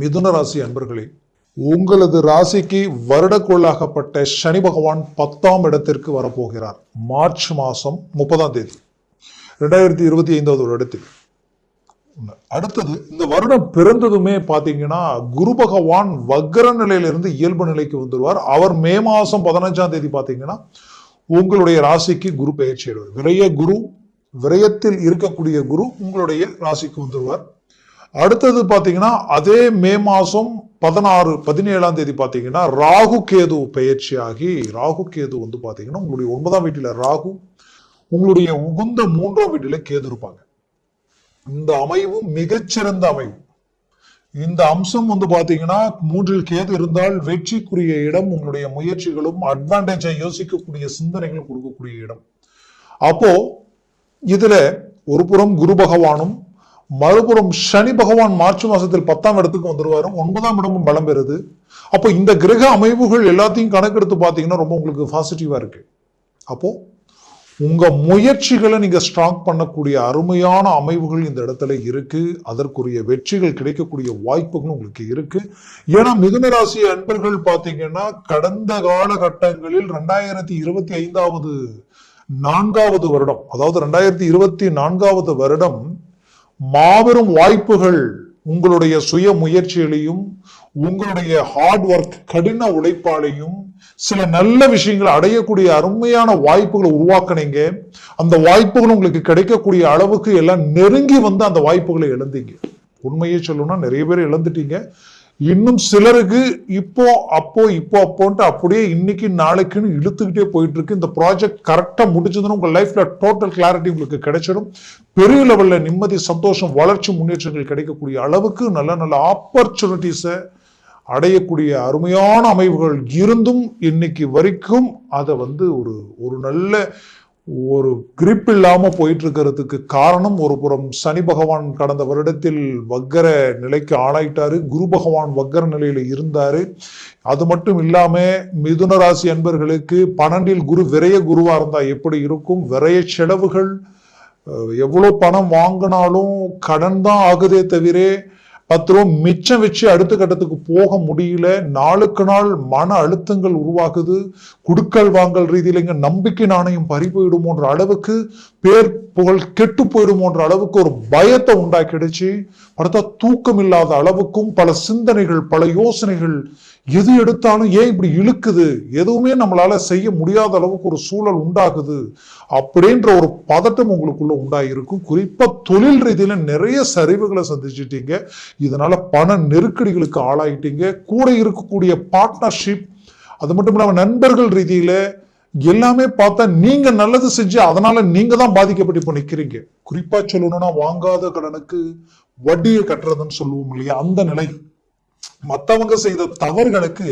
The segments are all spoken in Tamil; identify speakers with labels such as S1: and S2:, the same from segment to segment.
S1: மிதுன ராசி அன்பர்களே உங்களது ராசிக்கு வருடக்குள்ளாகப்பட்ட சனி பகவான் பத்தாம் இடத்திற்கு வரப்போகிறார். மார்ச் மாதம் முப்பதாம் தேதி ரெண்டாயிரத்தி இருபத்தி ஐந்தாவது வருடத்தில். அடுத்தது இந்த வருடம் பிறந்ததுமே பார்த்தீங்கன்னா குரு பகவான் வக்ர நிலையிலிருந்து இயல்பு நிலைக்கு வந்துடுவார் அவர் மே மாதம் பதினஞ்சாம் தேதி பார்த்தீங்கன்னா உங்களுடைய ராசிக்கு குரு பெயர்ச்சி அடைவார் விரைய குரு விரயத்தில் இருக்கக்கூடிய குரு உங்களுடைய ராசிக்கு வந்துடுவார் அடுத்தது பார்த்தீங்கன்னா அதே மே மாதம் பதினாறு பதினேழாம் தேதி பார்த்தீங்கன்னா ராகு கேது பயிற்சியாகி ராகு கேது வந்து பார்த்தீங்கன்னா உங்களுடைய ஒன்பதாம் வீட்டில் ராகு உங்களுடைய உகுந்த மூன்றாம் வீட்டில் கேது இருப்பாங்க. இந்த அமைவு மிகச்சிறந்த அமைவு. இந்த அம்சம் வந்து பாத்தீங்கன்னா மூன்றில் கேது இருந்தால் வெற்றிக்குரிய இடம் உங்களுடைய முயற்சிகளும் அட்வான்டேஜை யோசிக்கக்கூடிய சிந்தனைகளும் கொடுக்கக்கூடிய இடம். அப்போ இதுல ஒரு புறம் குரு பகவானும் மறுபுறம் சனி பகவான் மார்ச் மாசத்தில் பத்தாம் இடத்துக்கு வந்துருவாரு. ஒன்பதாம் இடமும் பலம் பெறுது. அப்போ இந்த கிரக அமைவுகள் எல்லாத்தையும் கணக்கெடுத்து பார்த்தீங்கன்னா ரொம்ப உங்களுக்கு பாசிட்டிவா இருக்கு. அப்போ உங்க முயற்சிகளை நீங்க ஸ்ட்ராங் பண்ணக்கூடிய அருமையான அமைவுகள் இந்த இடத்துல இருக்கு. அதற்குரிய வெற்றிகள் கிடைக்கக்கூடிய வாய்ப்புகள் உங்களுக்கு இருக்கு. ஏன்னா மிதுனராசி அன்பர்கள் பார்த்தீங்கன்னா கடந்த காலகட்டங்களில் ரெண்டாயிரத்தி இருபத்தி ஐந்தாவது நான்காவது வருடம் அதாவது ரெண்டாயிரத்தி இருபத்தி நான்காவது வருடம் மாபெரும் வாய்ப்புகள் உங்களுடைய சுய முயற்சிகளையும் உங்களுடைய ஹார்ட் ஒர்க் கடின உழைப்பாலையும் சில நல்ல விஷயங்களை அடையக்கூடிய அருமையான வாய்ப்புகளை உருவாக்குனீங்க. அந்த வாய்ப்புகள் உங்களுக்கு கிடைக்கக்கூடிய அளவுக்கு எல்லாம் நெருங்கி வந்து அந்த வாய்ப்புகளை இழந்தீங்க. உண்மையே சொல்லணும்னா நிறைய பேர் இழந்துட்டீங்க. இன்னும் சிலருக்கு இப்போ அப்போ இப்போ அப்போன்ட்டு அப்படியே இன்னைக்கு நாளைக்குன்னு இழுத்துக்கிட்டே போயிட்டு இருக்கு இந்த ப்ராஜெக்ட் கரெக்டா முடிச்சதுன்னு உங்க லைஃப்ல டோட்டல் கிளாரிட்டி உங்களுக்கு கிடைச்சிடும். பெரிய லெவல்ல நிம்மதி சந்தோஷம் வளர்ச்சி முன்னேற்றங்கள் கிடைக்கக்கூடிய அளவுக்கு நல்ல நல்ல ஆப்பர்ச்சுனிட்டிஸை அடையக்கூடிய அருமையான அமைவுகள் இருந்தும் இன்னைக்கு வரைக்கும் அதை வந்து ஒரு ஒரு நல்ல ஒரு கிரிப் இல்லாமல் போயிட்டு இருக்கிறதுக்கு காரணம் ஒரு புறம் சனி பகவான் கடந்த வருடத்தில் வக்கர நிலைக்கு ஆளாயிட்டாரு. குரு பகவான் வக்கர நிலையில் இருந்தாரு. அது மட்டும் இல்லாம மிதுன ராசி அன்பர்களுக்கு பன்னெண்டில் குரு விரைய குருவா இருந்தா எப்படி இருக்கும்? விரைய செலவுகள் எவ்வளோ பணம் வாங்கினாலும் கடன் தான் ஆகுதே தவிர பத்து ரூபா மிச்சம் வச்சு அடுத்த கட்டத்துக்கு போக முடியல. நாளுக்கு நாள் மன அழுத்தங்கள் உருவாகுது. குடுக்கல் வாங்கல் ரீதியில் இங்கே நம்பிக்கை நாணயம் பறி போயிடுமோன்ற அளவுக்கு பேர் புகழ் கெட்டு போயிடுமோன்ற அளவுக்கு ஒரு பயத்தை உண்டாக்கிடுச்சு. அடுத்த தூக்கம் இல்லாத அளவுக்கும் பல சிந்தனைகள் பல யோசனைகள் எது எடுத்தாலும் ஏன் இப்படி இழுக்குது? எதுவுமே நம்மளால செய்ய முடியாத அளவுக்கு ஒரு சூழல் உண்டாகுது. அப்படின்ற ஒரு பதட்டம் உங்களுக்குள்ள உண்டாயிருக்கும். குறிப்பா தொழில் ரீதியில நிறைய சரிவுகளை சந்திச்சிட்டீங்க. இதனால பண நெருக்கடிகளுக்கு ஆளாயிட்டீங்க. கூட இருக்கக்கூடிய பார்ட்னர்ஷிப் அது மட்டும் இல்லாமல் நண்பர்கள் ரீதியில எல்லாமே பார்த்தா நீங்க நல்லது செஞ்சு அதனால நீங்க தான் பாதிக்கப்பட்டு இப்போ நிற்கிறீங்க குறிப்பா சொல்லணும்னா வாங்காத கடனுக்கு வட்டியை கட்டுறதுன்னு சொல்லுவோம் இல்லையா? அந்த நிலை. மத்தவங்க செய்த தவறுகளுக்கு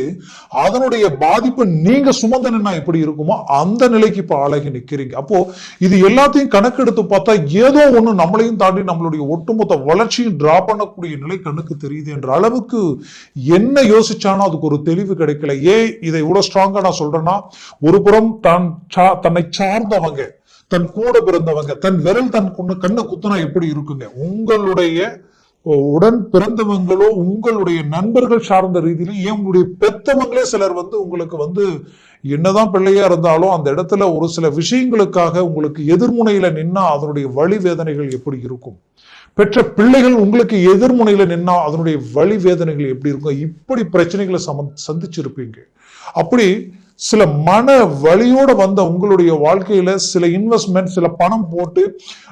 S1: அதனுடைய பாதிப்பு நீங்க சுமந்தனா எப்படி இருக்குமோ அந்த நிலைக்கு இப்ப ஆளாகி நிக்கிறீங்க. அப்போ இது எல்லாத்தையும் கணக்கெடுத்து பார்த்தா ஏதோ ஒண்ணு நம்மளையும் தாண்டி நம்மளுடைய ஒட்டுமொத்த வளர்ச்சியும் டிரா பண்ணக்கூடிய நிலை கண்ணுக்கு தெரியுது என்ற அளவுக்கு என்ன யோசிச்சானோ அதுக்கு ஒரு தெளிவு கிடைக்கல. ஏன் இதை இவ்வளவு ஸ்ட்ராங்கா நான் சொல்றேன்னா ஒரு புறம் தான் சா- தன்னை சார்ந்தவங்க தன் கூட பிறந்தவங்க தன் விரல் தன் கொண்டு கண்ணை குத்துனா எப்படி இருக்குங்க? உங்களுடைய உடன் பிறந்தவங்களோ உங்களுடைய நண்பர்கள் சார்ந்த ரீதியில ஏன் உங்களுடைய பெத்தவங்களே சிலர் வந்து உங்களுக்கு வந்து என்னதான் பிள்ளையா இருந்தாலும் அந்த இடத்துல ஒரு சில விஷயங்களுக்காக உங்களுக்கு எதிர்முனையில நின்னா அதனுடைய வழி வேதனைகள் எப்படி இருக்கும்? பெற்ற பிள்ளைகள் உங்களுக்கு எதிர்முனையில நின்னா அதனுடைய வழி வேதனைகள் எப்படி இருக்கும்? இப்படி பிரச்சனைகளை சம சந்திச்சிருப்பீங்க. அப்படி சில மன வழியோட வந்த உங்களுடைய வாழ்க்கையில சில இன்வெஸ்ட்மெண்ட் சில பணம் போட்டு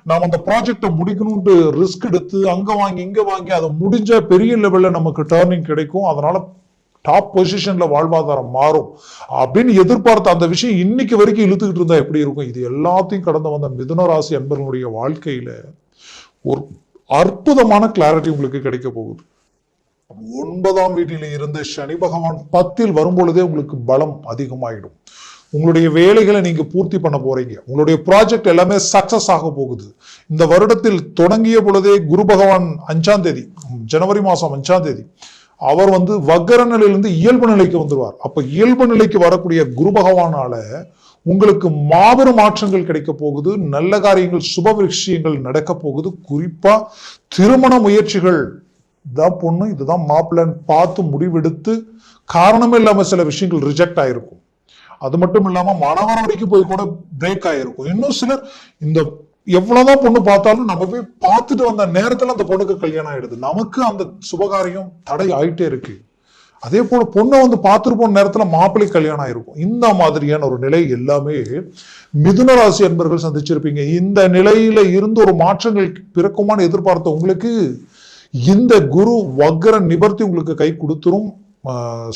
S1: நாம் அந்த ப்ராஜெக்டை முடிக்கணும்ட்டு ரிஸ்க் எடுத்து அங்க வாங்கி இங்க வாங்கி அதை முடிஞ்ச பெரிய லெவல்ல நமக்கு டேர்னிங் கிடைக்கும். அதனால டாப் பொசிஷன்ல வாழ்வாதாரம் மாறும் அப்படின்னு எதிர்பார்த்த அந்த விஷயம் இன்னைக்கு வரைக்கும் இழுத்துக்கிட்டு இருந்தா எப்படி இருக்கும்? இது எல்லாத்தையும் கடந்து வந்த மிதுன ராசி அன்பர்களுடைய வாழ்க்கையில ஒரு அற்புதமான கிளாரிட்டி உங்களுக்கு கிடைக்க போகுது. ஒன்பதாம் வீட்டில் இருந்து சனி பகவான் பத்தில் வரும்பொழுதே உங்களுக்கு பலம் அதிகமாயிடும். உங்களுடைய வேலைகளை நீங்க பூர்த்தி பண்ண போறீங்க. உங்களுடைய ப்ராஜெக்ட் எல்லாமே சக்சஸ் ஆக போகுது. இந்த வருடத்தில் தொடங்கிய பொழுதே குரு பகவான் அஞ்சாம் தேதி ஜனவரி மாசம் அஞ்சாம் தேதி அவர் வந்து வக்கர நிலையிலிருந்து இயல்பு நிலைக்கு வந்துருவார். அப்ப இயல்பு நிலைக்கு வரக்கூடிய குரு பகவானால உங்களுக்கு மாபெரும் மாற்றங்கள் கிடைக்க போகுது நல்ல காரியங்கள் சுப விஷயங்கள் நடக்க போகுது. குறிப்பா திருமண முயற்சிகள் இதான் பொண்ணு இதுதான் மாப்பிள்ளைன்னு பார்த்து முடிவெடுத்து காரணமே இல்லாமல் சில விஷயங்கள் ரிஜெக்ட் ஆயிருக்கும். அது மட்டும் இல்லாம மணவரம் வரைக்கும் போய் கூட பிரேக் ஆயிருக்கும். இன்னும் சிலர் இந்த எவ்வளவுதான் பொண்ணு பார்த்தாலும் நம்ம போய் பார்த்துட்டு வந்த நேரத்துல அந்த பொண்ணுக்கு கல்யாணம் ஆயிடுது. நமக்கு அந்த சுபகாரியம் தடை ஆயிட்டே இருக்கு. அதே போல பொண்ணை வந்து பார்த்துட்டு போன நேரத்துல மாப்பிள்ளை கல்யாணம் ஆயிருக்கும். இந்த மாதிரியான ஒரு நிலை எல்லாமே மிதுன ராசி என்பர்கள் சந்திச்சிருப்பீங்க. இந்த நிலையில இருந்து ஒரு மாற்றங்கள் பிறக்குமான்னு எதிர்பார்த்த உங்களுக்கு இந்த குரு வக்ர நிபர்த்தி உங்களுக்கு கை கொடுத்துரும்.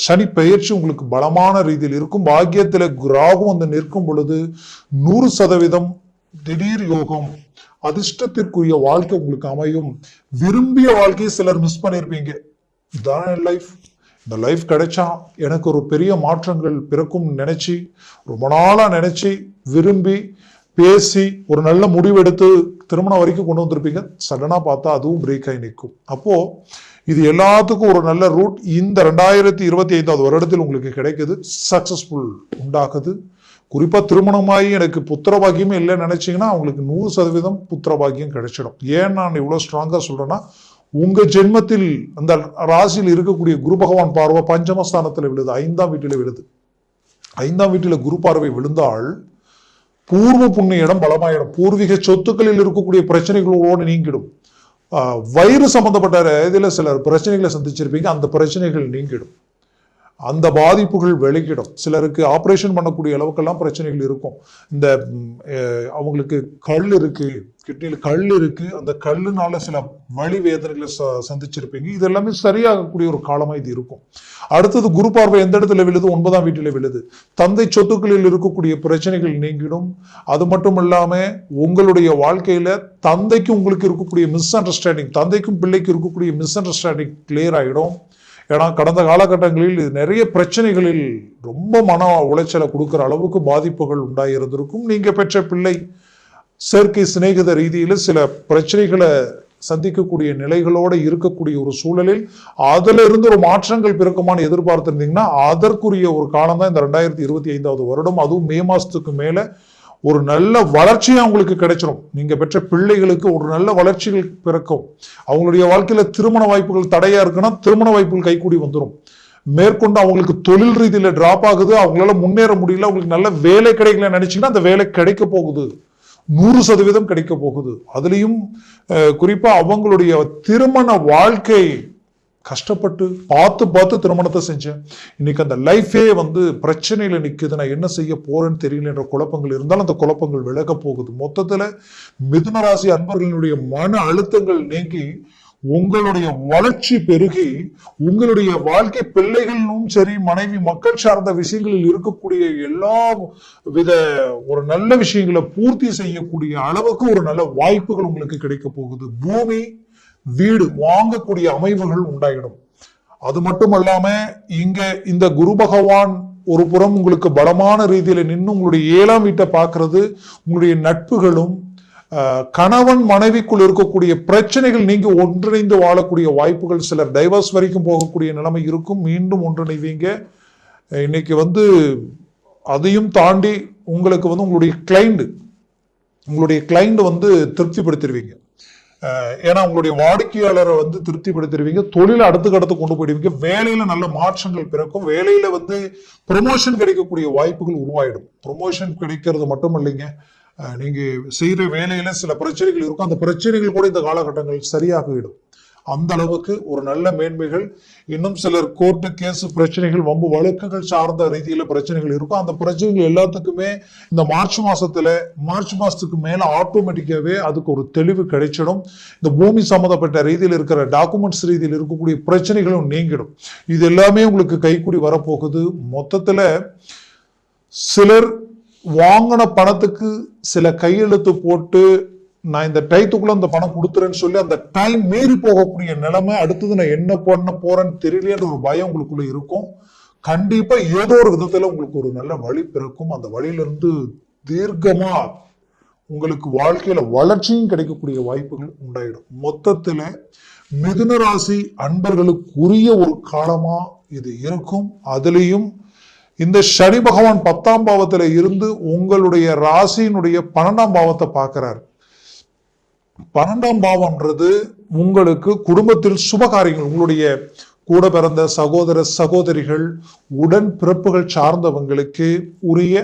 S1: சனி பெயர்ச்சி உங்களுக்கு பலமான ரீதியில் இருக்கும். பாக்கியத்தில் ராகு வந்து நிற்கும் பொழுது நூறு சதவீதம் திடீர் யோகம் அதிர்ஷ்டத்திற்குரிய வாழ்க்கை உங்களுக்கு அமையும். விரும்பிய வாழ்க்கையை சிலர் மிஸ் பண்ணியிருப்பீங்க இதான் லைஃப் இந்த லைஃப் கிடைச்சா எனக்கு ஒரு பெரிய மாற்றங்கள் பிறக்கும் நினைச்சு ரொம்ப நாளாக நினைச்சு விரும்பி பேசி ஒரு நல்ல முடிவெடுத்து திருமணம் வரைக்கும் கொண்டு வந்திருப்பீங்க. சடனாக பார்த்தா அதுவும் பிரேக் ஆகி நிற்கும். அப்போது இது எல்லாத்துக்கும் ஒரு நல்ல ரூட் இந்த ரெண்டாயிரத்தி இருபத்தி ஐந்தாவது வருடத்தில் உங்களுக்கு கிடைக்குது. சக்ஸஸ்ஃபுல் உண்டாகுது. குறிப்பாக திருமணமாகி எனக்கு புத்திர பாக்கியமே இல்லைன்னு நினச்சிங்கன்னா அவங்களுக்கு நூறு சதவீதம் புத்திர பாக்கியம் கிடைச்சிடும். ஏன் நான் இவ்வளோ ஸ்ட்ராங்காக சொல்கிறேன்னா உங்கள் ஜென்மத்தில் அந்த ராசியில் இருக்கக்கூடிய குரு பகவான் பார்வை பஞ்சமஸ்தானத்தில் விழுது. ஐந்தாம் வீட்டில் விழுது. ஐந்தாம் வீட்டில் குரு பார்வை விழுந்தால் பூர்வ புண்ணிய இடம் பலமாயிடும். பூர்வீக சொத்துக்களில் இருக்கக்கூடிய பிரச்சனைகளோடு நீங்கிடும். வயிறு சம்பந்தப்பட்ட இதில் சிலர் பிரச்சனைகளை சந்திச்சிருப்பீங்க அந்த பிரச்சனைகள் நீங்கிடும். அந்த பாதிப்புகள் விலகிடும். சிலருக்கு ஆப்ரேஷன் பண்ணக்கூடிய அளவுக்கெல்லாம் பிரச்சனைகள் இருக்கும். இந்த அவங்களுக்கு கல் இருக்கு கிட்னியில் கல் இருக்கு அந்த கல்லுனால சில வழி வேதனைகளை ச- சந்திச்சிருப்பீங்க. இது எல்லாமே சரியாகக்கூடிய ஒரு காலமாக இது இருக்கும். அடுத்தது குரு பார்வை எந்த இடத்துல விழுது? ஒன்பதாம் வீட்டில் விழுது. தந்தை சொத்துக்களில் இருக்கக்கூடிய பிரச்சனைகள் நீங்கிடும். அது மட்டும் இல்லாமல் உங்களுடைய வாழ்க்கையில் தந்தைக்கு உங்களுக்கு இருக்கக்கூடிய மிஸ் அண்டர்ஸ்டாண்டிங் தந்தைக்கும் பிள்ளைக்கு இருக்கக்கூடிய மிஸ் அண்டர்ஸ்டாண்டிங் கிளியர் ஆகிடும் ஏன்னா கடந்த காலகட்டங்களில் இது நிறைய பிரச்சனைகளில் ரொம்ப மன உளைச்சலை கொடுக்குற அளவுக்கு பாதிப்புகள் உண்டாகியிருந்திருக்கும் நீங்கள் பெற்ற பிள்ளை செயற்கை சிநேகித ரீதியில் சில பிரச்சனைகளை சந்திக்கக்கூடிய நிலைகளோடு இருக்கக்கூடிய ஒரு சூழலில் அதில் இருந்து ஒரு மாற்றங்கள் பிறக்குமான்னு எதிர்பார்த்துருந்தீங்கன்னா அதற்குரிய ஒரு காலம் தான் இந்த ரெண்டாயிரத்தி இருபத்தி ஐந்தாவது வருடம். அதுவும் மே மாதத்துக்கு மேலே ஒரு நல்ல வளர்ச்சியா அவங்களுக்கு கிடைச்சிடும் நீங்கள் பெற்ற பிள்ளைகளுக்கு ஒரு நல்ல வளர்ச்சிகள் பிறக்கும். அவங்களுடைய வாழ்க்கையில் திருமண வாய்ப்புகள் தடையாக இருக்குன்னா திருமண வாய்ப்புகள் கைகூடி வந்துடும் மேற்கொண்டு அவங்களுக்கு தொழில் ரீதியில் டிராப் ஆகுது. அவங்களால முன்னேற முடியல. அவங்களுக்கு நல்ல வேலை கிடைக்கல நினைச்சிங்கன்னா அந்த வேலை கிடைக்க போகுது. நூறு சதவீதம் கிடைக்க போகுது. அதுலேயும் குறிப்பாக அவங்களுடைய திருமண வாழ்க்கை கஷ்டப்பட்டு பார்த்து பார்த்து திருமணத்தை செஞ்சேன். இன்னைக்கு அந்த லைஃபே வந்து பிரச்சனையில் நிற்குது நான் என்ன செய்ய போறேன்னு தெரியல என்ற குழப்பங்கள் இருந்தாலும் அந்த குழப்பங்கள் விலக போகுது. மொத்தத்தில் மிதுனராசி அன்பர்களினுடைய மன அழுத்தங்கள் நீங்கி உங்களுடைய வளர்ச்சி பெருகி உங்களுடைய வாழ்க்கை பிள்ளைகளிலும் சரி மனைவி மக்கள் சார்ந்த விஷயங்களில் இருக்கக்கூடிய எல்லா வித ஒரு நல்ல விஷயங்களை பூர்த்தி செய்யக்கூடிய அளவுக்கு ஒரு நல்ல வாய்ப்புகள் உங்களுக்கு கிடைக்க போகுது. பூமி வீடு வாங்கக்கூடிய அமைவுகள் உண்டாயிடும். அது மட்டும் அல்லாம இங்க இந்த குரு பகவான் ஒரு புறம் உங்களுக்கு பலமான ரீதியில நின்று உங்களுடைய ஏழாம் வீட்டை பார்க்கறது உங்களுடைய நட்புகளும் கணவன் மனைவிக்குள் இருக்கக்கூடிய பிரச்சனைகள் நீங்க ஒன்றிணைந்து வாழக்கூடிய வாய்ப்புகள் சிலர் டைவர்ஸ் வரைக்கும் போகக்கூடிய நிலைமை இருக்கும். மீண்டும் ஒன்றிணைவீங்க. இன்னைக்கு வந்து அதையும் தாண்டி உங்களுக்கு வந்து உங்களுடைய கிளைண்ட் உங்களுடைய கிளைண்ட் வந்து திருப்திப்படுத்திடுவீங்க. ஏன்னா உங்களுடைய வாடிக்கையாளரை வந்து திருப்திப்படுத்திடுவீங்க. தொழிலை அடுத்துக்கு அடுத்து கொண்டு போயிடுவீங்க. வேலையில நல்ல மாற்றங்கள் பிறக்கும். வேலையில வந்து ப்ரொமோஷன் கிடைக்கக்கூடிய வாய்ப்புகள் உருவாயிடும். ப்ரொமோஷன் கிடைக்கிறது மட்டும் இல்லைங்க நீங்க செய்யற வேலையில சில பிரச்சனைகள் இருக்கும். அந்த பிரச்சனைகள் கூட இந்த காலகட்டங்கள் சரியாகிவிடும். அந்த அளவுக்கு ஒரு நல்ல மேன்மைகள். இன்னும் சிலர் கோர்ட்டு கேஸ் பிரச்சனைகள் வம்பு வழக்குகள் சார்ந்த ரீதியில பிரச்சனைகள் இருக்கும். அந்த பிரச்சனைகள் எல்லாத்துக்குமே இந்த மார்ச் மாசத்துல மார்ச் மாசத்துக்கு மேல ஆட்டோமேட்டிக்காவே அதுக்கு ஒரு தெளிவு கிடைச்சிடும். இந்த பூமி சம்பந்தப்பட்ட ரீதியில் இருக்கிற டாக்குமெண்ட்ஸ் ரீதியில் இருக்கக்கூடிய பிரச்சனைகளும் நீங்கிடும். இது எல்லாமே உங்களுக்கு கைக்கூடி வரப்போகுது. மொத்தத்துல சிலர் வாங்கின பணத்துக்கு சில கையெழுத்து போட்டு நான் இந்த டயத்துக்குள்ள அந்த பணம் கொடுத்துறேன்னு சொல்லி அந்த டைம் மீறி போகக்கூடிய நிலைமை அடுத்தது நான் என்ன பண்ண போறேன்னு தெரியலன்ற ஒரு பயம் உங்களுக்குள்ள இருக்கும். கண்டிப்பா ஏதோ ஒரு விதத்துல உங்களுக்கு ஒரு நல்ல வழி பிறக்கும். அந்த வழியிலிருந்து தீர்க்கமா உங்களுக்கு வாழ்க்கையில வளர்ச்சியும் கிடைக்கக்கூடிய வாய்ப்புகள் உண்டாயிடும். மொத்தத்துல மிதுன ராசி அன்பர்களுக்குரிய ஒரு காலமா இது இருக்கும். அதுலேயும் இந்த சனி பகவான் பத்தாம் பாவத்துல இருந்து உங்களுடைய ராசியினுடைய பன்னெண்டாம் பாவத்தை பார்க்கிறாரு. பன்னெண்டாம் பாவம்ன்றது உங்களுக்கு குடும்பத்தில் சுபகாரியங்கள் உங்களுடைய கூட பிறந்த சகோதர சகோதரிகள் உடன் பிறப்புகள் சார்ந்தவங்களுக்கு உரிய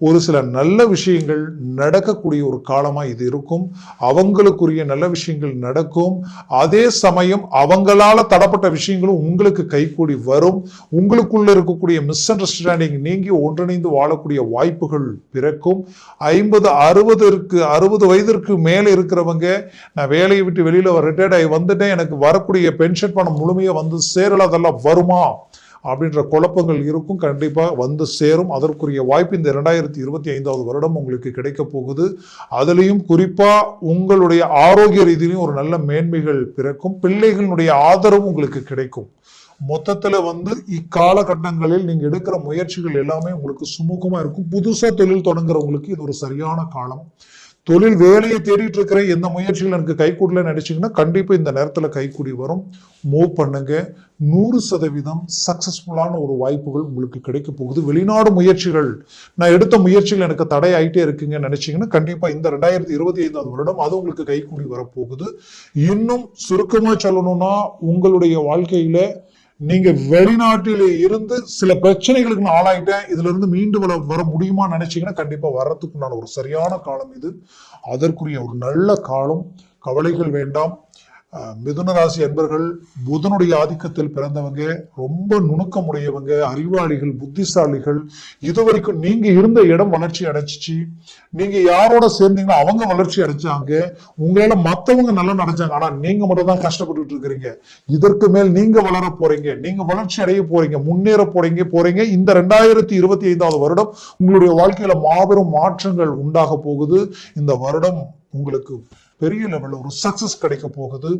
S1: ஒரு சில நல்ல விஷயங்கள் நடக்கக்கூடிய ஒரு காலமாக இது இருக்கும். அவங்களுக்குரிய நல்ல விஷயங்கள் நடக்கும். அதே சமயம் அவங்களால தடப்பட்ட விஷயங்களும் உங்களுக்கு கைகூடி வரும். உங்களுக்குள்ள இருக்கக்கூடிய மிஸ் அண்டர்ஸ்டாண்டிங் நீங்கி ஒன்றிணைந்து வாழக்கூடிய வாய்ப்புகள் பிறக்கும். ஐம்பது அறுபதற்கு அறுபது வயதிற்கு மேலே இருக்கிறவங்க நான் வேலையை விட்டு வெளியில் ரிட்டையர்ட் ஆகி வந்துட்டேன் எனக்கு வரக்கூடிய பென்ஷன் பணம் முழுமையாக வந்து சேரல அதெல்லாம் வருமா? அப்படின்ற குழப்பங்கள் இருக்கும். கண்டிப்பாக வந்து சேரும். அதற்குரிய வாய்ப்பு இந்த ரெண்டாயிரத்தி இருபத்தி ஐந்தாவது வருடம் உங்களுக்கு கிடைக்க போகுது. அதுலேயும் குறிப்பாக உங்களுடைய ஆரோக்கிய ரீதியிலையும் ஒரு நல்ல மேன்மைகள் பிறக்கும். பிள்ளைகளுடைய ஆதரவு உங்களுக்கு கிடைக்கும். மொத்தத்தில் வந்து இக்காலகட்டங்களில் நீங்கள் எடுக்கிற முயற்சிகள் எல்லாமே உங்களுக்கு சுமூகமாக இருக்கும். புதுசாக தொழில் தொடங்குறவங்களுக்கு இது ஒரு சரியான காலம். தொழில் வேலையை தேடிட்டு இருக்கிற எந்த முயற்சிகள் எனக்கு கைகூடல நினைச்சிங்கன்னா கண்டிப்பாக இந்த நேரத்தில் கைக்கூடி வரும். மூவ் பண்ணுங்க. நூறு சதவீதம் சக்சஸ்ஃபுல்லான ஒரு வாய்ப்புகள் உங்களுக்கு கிடைக்க போகுது. வெளிநாடு முயற்சிகள். நான் எடுத்த முயற்சிகள் எனக்கு தடை ஆகிட்டே இருக்குங்கன்னு நினைச்சிங்கன்னா கண்டிப்பாக இந்த ரெண்டாயிரத்தி இருபத்தி ஐந்தாவது வருடம் அது உங்களுக்கு கைகூடி வரப்போகுது. இன்னும் சுருக்கமாக சொல்லணும்னா உங்களுடைய வாழ்க்கையில் நீங்க வெளிநாட்டிலே இருந்து சில பிரச்சனைகளுக்கு நான் ஆளாயிட்டேன். இதுல இருந்து மீண்டு வர வர முடியுமா நினைச்சீங்கன்னா கண்டிப்பா வர்றதுக்குண்டான ஒரு சரியான காலம் இது. அதற்குரிய ஒரு நல்ல காலம். கவலைகள் வேண்டாம். மிதுன ராசி அன்பர்கள் புதனுடைய ஆதிக்கத்தில் பிறந்தவங்க ரொம்ப நுணுக்கம் உடையவங்க அறிவாளிகள் புத்திசாலிகள் இதுவரைக்கும் நீங்க இருந்த இடம் வளர்ச்சி அடைச்சிச்சு நீங்க யாரோட சேர்ந்தீங்கன்னா அவங்க வளர்ச்சி அடைச்சாங்க உங்களால மத்தவங்க நல்லா நடந்தாங்க ஆனா நீங்க மட்டும் தான் கஷ்டப்பட்டுட்டு இருக்கிறீங்க. இதற்கு மேல் நீங்க வளர போறீங்க. நீங்க வளர்ச்சி அடைய போறீங்க. முன்னேற போறீங்க போறீங்க. இந்த ரெண்டாயிரத்தி இருபத்தி ஐந்தாவது வருடம் உங்களுடைய வாழ்க்கையில மாபெரும் மாற்றங்கள் உண்டாக போகுது. இந்த வருடம் உங்களுக்கு பெரிய லெவலில் ஒரு சக்ஸஸ் கிடைக்க போகுது.